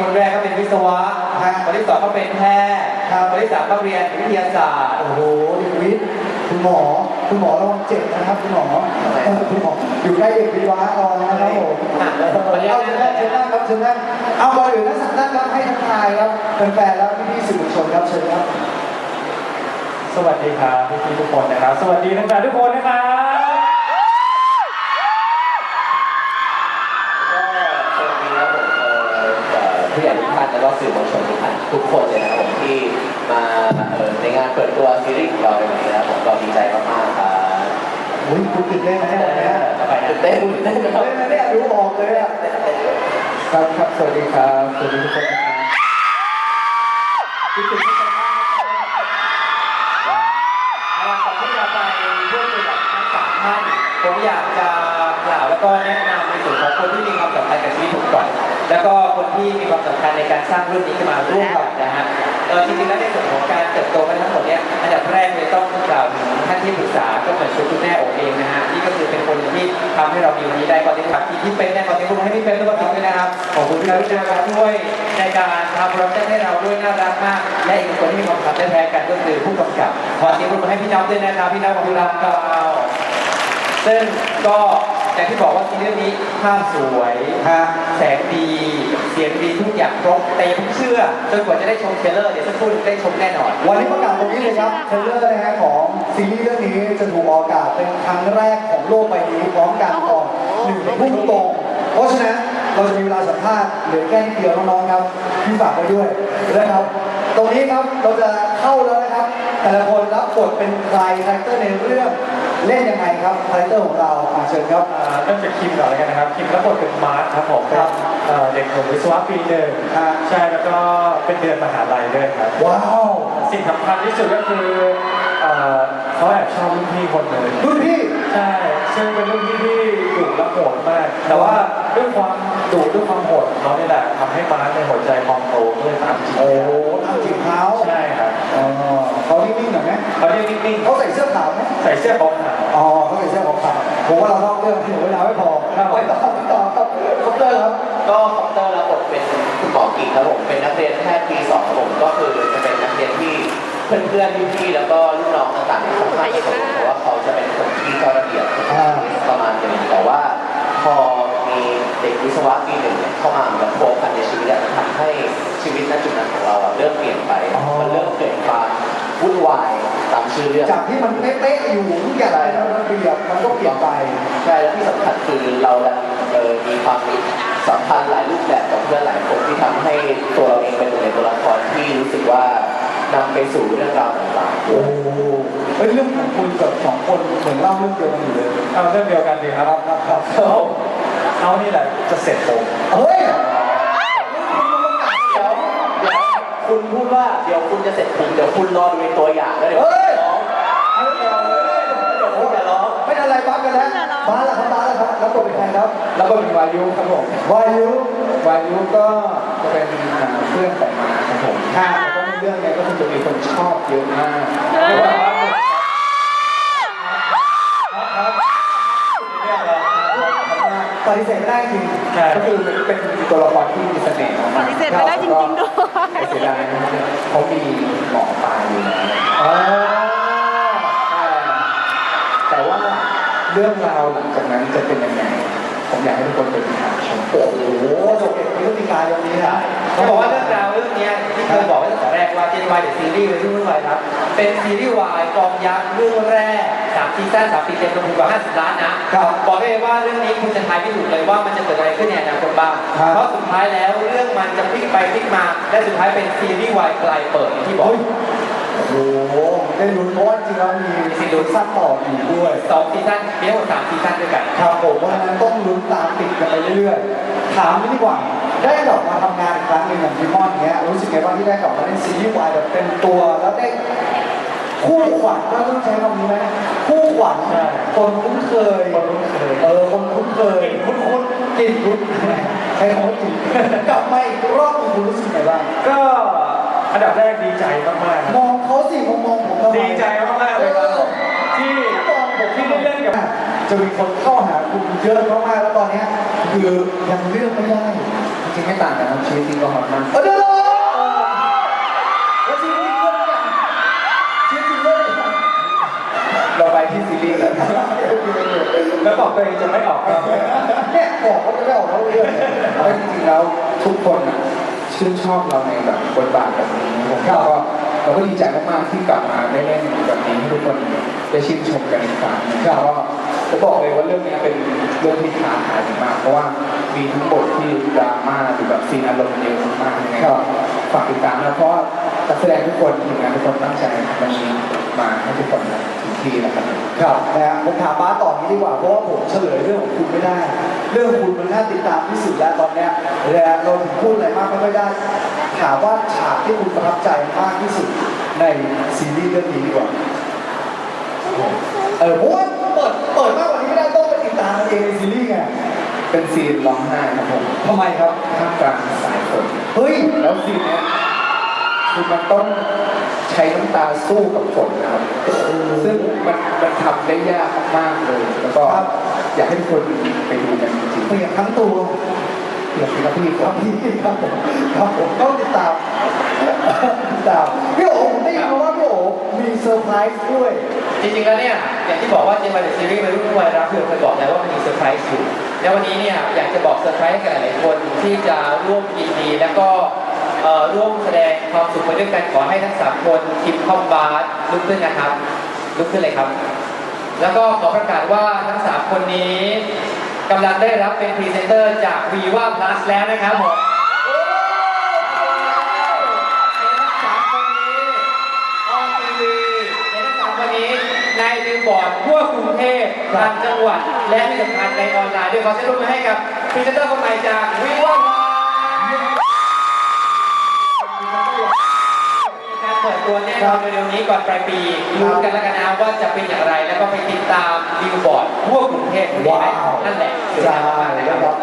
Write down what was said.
คนแรกก็เป็นวิศวะฮะคนที่สองก็เป็นแพทย์ครับคนที่สามก็เรียนวิทยาศาสตร์ โอ้โหเด็กวิทย์คุณหมอ คุณหมอระวังเจ็บนะครับ คุณหมอเออคุณหมออยู่ใกล้เด็กวิทย์วะรอนะครับผมอะเออเอาเชิญนั่งเชิญนั่งครับเชิญนั่งเอาก่อนอื่นทั้งสามท่านครับให้ทักทายครับแฟนๆแล้วพี่ๆสื่อมวลชนครับเชิญครับ สวัสดีครับพี่ๆทุกคนนะครับ สวัสดีนักศึกษาทุกคนนะครับ ก็สวัสดีครับผมเอ่อเอ่อ ผู้ใหญ่ทุกท่านแล้วก็สื่อมวลชนทุกท่านทุกคนเลยนะครับผมที่มาในงานเปิดตัวซีรีส์ของเราในวันนี้นะครับผมก็ดีใจมากๆครับโอ้ยคุณตื่นเต้นไหมเนี่ยตื่นเต้นตื่นเต้นตื่นครับเต้นนะเนี่ยรู้ออกเลยอะครับครับสวัสดีครับสวัสดีทุกคนนะครับคิดถึงทุกคนมากนะครับเอาล่ะก่อนที่จะไปพูดคุยกับทั้งสามท่านผมอยากจะกล่าวแล้วก็แนะนำ ของคนที่มีความสำคัญกับชีวิตผมก่อน แล้วก็คนที่มีความสำคัญในการสร้างเรื่องนี้ขึ้นมาร่วมกันนะฮะเออจริงๆแล้วในส่วนของการเติบโตกันทั้งหมดเนี่ยอันดับแรกเลยต้องกล่าวถึงท่านที่ปรึกษาก็เหมือนคุณแม่โอเองนะฮะนี่ก็คือเป็นคนที่ทำให้เรามีวันนี้ได้ก่อนที่ครับที่พี่เป็นเนี่ยก่อนที่คุณให้พี่เป็นแล้วก็ทิ้งด้วยนะครับขอบคุณพี่รุ่นะครับด้วยในการทำโปรเจกต์ให้เราด้วยน่ารักมาก และอีกคนที่มีความสำคัญแพ้กันก็คือผู้กำกับขอเสียงปรบมือให้พี่น้องด้วยนะครับพี่น้องของเราซึ่งก็ อย่างที่บอกว่าซีรีส์นี้ภาพสวยฮะแสงดี เสียงดีทุกอย่างครบแต่อย่าเพิ่งเชื่อจนกว่าจะได้ชมเทรลเลอร์เดี๋ยวสักครู่หนึ่งได้ชมแน่นอน วันนี้ประกาศตรงนี้เลยครับเทรลเลอร์นะฮะของซีรีส์เรื่องนี้จะถูกออกอากาศเป็นครั้งแรกของโลกใบนี้พร้อมกันก่อนหนึ่งพุ่งตรง เพราะฉะนั้นเราจะมีเวลาสัมภาษณ์เหลือแค่นิดเดียวน้องๆครับพี่ฝากไว้ด้วยนะครับ ตรงนี้ครับเราจะเข้าแล้วนะครับ แต่ละคนรับบทเป็นใครคาแรคเตอร์ในเรื่อง เล่นยังไงครับคาแรคเตอร์ของเราอ่าเชิญครับ อ่าเริ่มจากคิมก่อนเลยกันนะครับ คิมรับบทเป็นมาร์คครับผมเป็นครับเอ่อเด็กหนุ่มวิศวะปีหนึ่งอ่าใช่แล้วก็เป็นเดือนมหาลัยด้วยครับ ว้าวสิ่งสำคัญที่สุดก็คือเอ่อเขาแอบชอบรุ่นพี่คนหนึ่งรุ่นพี่ ใช่ซึ่งเป็นรุ่นพี่ที่ดุและโหดมาก แต่ว่าด้วยความดุด้วยความโหดของเขาเนี่ยแหละทำให้มาร์คในหัวใจพองโตก็เลยตามจีบโอ้โหตามจีบเขาใช่ครับอ๋อเขานิ่งๆหน่อยไหมเขาเรียกนิ่งเขาใส่เสื้อขาวไหมๆใส่เสื้อขาว ผมว่าเราเล่าเรื่องที่เวลาไม่พอครับไปต่อไปต่อครับคอปเตอร์ครับก็คอปเตอร์รับบทเป็นคุณหมอกิ่งครับผมเป็นนักเรียนแพทย์ปีสองครับผมก็คือจะเป็นนักเรียนที่เพื่อนๆพี่ๆแล้วก็รุ่นน้องต่างๆค่อนข้างจะสนิทเพราะว่าเขาจะเป็นคนที่เจ้าระเบียบอ่าประมาณหนึงแต่ว่าพอมีเด็กวิศวะปีหนึ่งเนี่ยเข้ามาแบบโฟกัสในชีวิตอะมันทำให้ชีวิตณจุดนั้นของเราอะเริ่มเปลี่ยนไปอ๋อมันเริ่มเกิดความ วุ่นวายตามชื่อเรื่อง จากที่มันเป๊ะๆอยู่ทุกอย่างเป็นระเบียบมันก็เปลี่ยนไป ใช่แล้วที่สำคัญคือเราดันเอ่อมีความสัมพันธ์หลายรูปแบบกับเพื่อนหลายคนที่ทำให้ตัวเราเองเป็นหนึ่งในตัวละครที่รู้สึกว่านำไปสู่เรื่องราวต่างๆ โอ้โหเฮ้ยเรื่องของคุณกับสองคนเหมือนเล่าเรื่องเดียวกันอยู่เลยๆเอาเรื่องเดียวกันดีครับครับครับ เขาเขานี่แหละจะเสร็จผม เฮ้ย ดว่าเดี๋ยวคุณจะเสร็จผมเดี๋ยวคุณรอดูในตัวอย่างแล้วเดี๋ยวเฮ้ย ร้องให้เดี๋ยวเดี๋ยวคุณจะร้องไม่ทันไรบ้ากันแล้วบ้าแล้วครับบ้าแล้วครับแล้วตัวเป็นใครครับแล้วก็เป็นวายุครับผมวายุวายุก็จะเป็นอ่าเพื่อนของมาครับผมค่ะแล้วก็ในเรื่องเนี้ยก็คือจะมีคนชอบเยอะมากเฮ้ยเพราะว่าปฏิเสธไม่ได้จริงใช่ก็คือเป็นตัวละครที่มีเสน่ห์มากๆปฏิเสธไม่ได้จริงๆด้วยแต่ เสียดายนะเขามีหมอปลาอยู่นะอ๋อแต่ว่าเรื่องราวหลังจากนั้นจะเป็นยังไง ผมอยากให้ทุกคนไปติดตามชมโอ้โหจบเด็กพฤติการยนนี้นะเขาบอกว่าเรื่องราวเรื่องเนี้ยที่เคยบอกไว้ตั้งแต่แรกว่าเจนวายเดอะซีรีส์เลยเรื่องอะไรครับ เป็นซีรีส์วายกองยักษ์เรื่องแรกสามซีซั่นสามปีเต็มรวมถึงกว่า 50 ล้านนะ ครับบอกได้เลยว่าเรื่องนี้คุณจะทายไม่ถูกเลยว่ามันจะเกิดอะไรขึ้นในอนาคตบ้าง ครับ เพราะสุดท้ายแล้วเรื่องมันจะพลิกไปพลิกมา และสุดท้ายเป็นซีรีส์วายปลายเปิดอย่างที่บอก โอ้โหได้ลุ้นเพราะว่าจริงๆแล้วมีซีรีส์สั้นต่ออีกด้วย สองซีซั่นมีทั้งหมดสามซีซั่นด้วยกัน ครับผมเพราะฉะนั้นต้องลุ้นตามติดกันไปเรื่อยๆ ถามนี่ดีกว่า ได้กลับมาทำงานอีกครั้งหนึ่งอย่างพี่ม่อนเนี้ยรู้สึกไงบ้างที่ได้กลับมาเล่นซีรีส์วายแบบเต็มตัว แล้วได้ คู่ขวัญก็ต้องใช้คำนี้ไหมคู่ขวัญใช่ คนคุ้นเคย คนคุ้นเคยเออคนคุ้นเคยคุ้นคุ้นๆกินคุ้นใช้คำว่ากินกลับมาอีกรอบหนึ่งคุณรู้สึกไงบ้างก็อันดับแรกดีใจมากๆครับมองเขาสิมองมองผมทำไมดีใจมากๆเลยครับผมที่มองผมที่ได้เล่นกับ จะมีคนเข้าหาคุณเยอะมากๆแล้วตอนเนี้ยคือยังเลือกไม่ได้จริงๆไม่ต่างกันครับชีวิตจริงก็ฮอตมาก เออ แล้วบอกตัวเองจะไม่ออกก็เนี่ยบอกว่าจะไม่ออกนอกเรื่องเนี่ยเอาจริงๆแล้วทุกคนอะชื่นชอบเราในแบบบทบาทแบบนี้ผมก็เราก็ดีใจมากๆที่กลับมาได้เล่นแบบนี้ให้ทุกคนได้ชื่นชมกันอีกครั้งก็จะบอกเลยว่าเรื่องนี้เป็นเรื่องที่ท้าทายมาก เพราะว่ามีทั้งบทที่ดราม่าหรือแบบซีนอารมณ์เยอะมากยังไงก็ฝากติดตามนะเพราะว่า นักแสดงทุกคนทีมงานทุกคนตั้งใจทำมันนี้มาให้ทุกคนถึงที่แล้วครับครับนะฮะผมถามป้าต่อนี้ดีกว่าเพราะว่าผมเฉลยเรื่องของคุณไม่ได้ เรื่องคุณมันน่าติดตามที่สุดแล้วตอนเนี้ยและเราถึงพูดอะไรมากไม่ค่อยได้ ถามว่าฉากที่คุณประทับใจมากที่สุดในซีรีส์เรื่องนี้ดีกว่าเออเพราะว่าเปิดเปิดมากกว่านี้ไม่ได้ต้องไปติดตามกันเองในซีรีส์ไงเป็นซีนร้องไห้ครับผมทำไมครับท่ามกลางสายฝนเฮ้ยแล้วซีนเนี้ย คือมันต้องใช้น้ำตาสู้กับฝนนะครับ ซึ่งมันมันทำได้ยากมากๆเลย แล้วก็ครับ อยากให้ทุกคนไปดูกันจริงเปลี่ยนทั้งตัวๆเปลี่ยนเป็นพี่คครัรับบพี่ครับผมครับผมต้องติดตามติดตามพี่โอ๋ผมได้ยินมาว่าพี่โอ๋มีเซอร์ไพรส์ด้วย จริงๆ แล้วเนี่ยอย่างที่บอกว่าเจมส์เดอะซีรีส์เป็นรุ่นวัยรักคือเคยบอกแล้วว่ามันมีเซอร์ไพรส์อยู่แล้ววันนี้เนี่ยอยากจะบอกเซอร์ไพรส์ให้กับหลายๆคนที่จะร่วมยินดี แล้วก็เอ่อ ร่วมแสดงความสุขไปด้วยกันขอให้ทั้งสามคนคิมคอมบาร์ลุกขึ้นนะครับ ลุกขึ้นเลยครับ แล้วก็ขอประกาศว่าทั้งสามคนนี้กำลังได้รับเป็นพรีเซนเตอร์จาก Viva Plus แล้วนะครับผมทั้งสามคนนี้ออนทีวีทั้งสามคนนี้ในบิลบอร์ดทั่วกรุงเทพทางจังหวัด และที่สำคัญในออนไลน์ด้วยขอเสียงปรบมือให้กับพรีเซนเตอร์คนใหม่จาก Viva Plus มีกา ตัวแน่นอนเร็วๆนี้ก่อนปลายปีรู้กันแล้วกันนะว่าจะเป็นอย่างไรแล้วก็ไปติดตามบิลบอร์ดทั่วกรุงเทพว้าว นั่นแหละ ใช่นะครับ